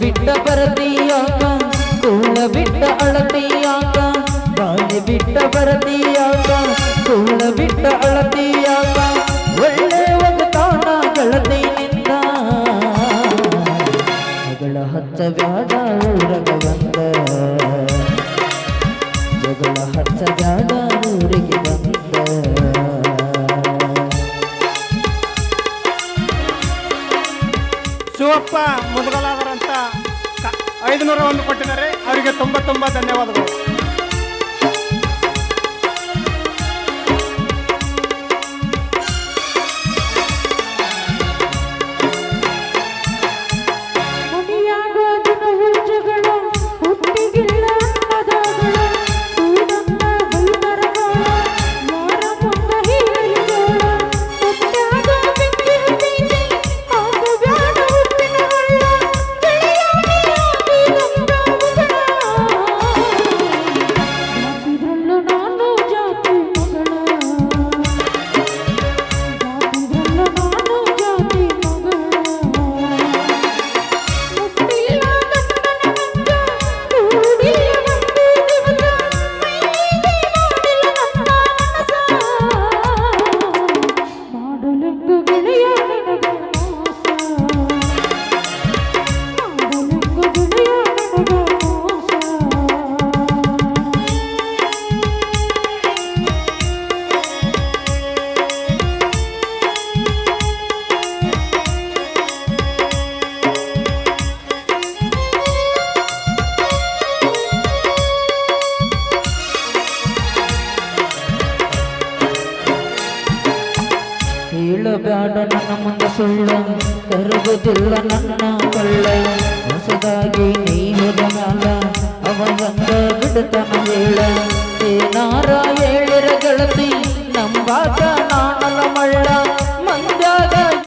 ಬಿಟ್ಟ ಬರದಿಯಾಗ ಕೂಳ ಬಿಟ್ಟ ಅಳತಿಯಾಗ ಬಾಳೆ ಬಿಟ್ಟ ಬರದಿಯಾಗ ಕೂಳ ಬಿಟ್ಟ ಅಳತಿಯಾಗ ಜಗಳ ಹಚ್ಚ ಬ್ಯಾಡ ಊರಗ ಬಂದ. ಜಗಳ ಹಚ್ಚ ಬ್ಯಾಡ ಊರಿಗೆ ಬಂದ. ಶಿವಪ್ಪ ಮುದುಗಲಾದರಂತ ಐದುನೂರ ಒಂದು ಕೊಟ್ಟಿದ್ದಾರೆ. ಅವರಿಗೆ ತುಂಬ ತುಂಬ ಧನ್ಯವಾದಗಳು. ಹೇಳಬೇಡ ನನ್ನ ಮುಂದೆ ಸುಳ್ಳ. ಕರಗುತ್ತಿಲ್ಲ ನನ್ನ ಕಳ್ಳ. ಹೊಸದಾಗಿ ನೀ ಹೋದ ಮ್ಯಾಲ ಅವ ಬಂದ ಬಿಡತನ ಹೇಳ. ಏನಾರ ಹೇಳಿರ ಗೆಳತಿ, ನಂಬಾಕ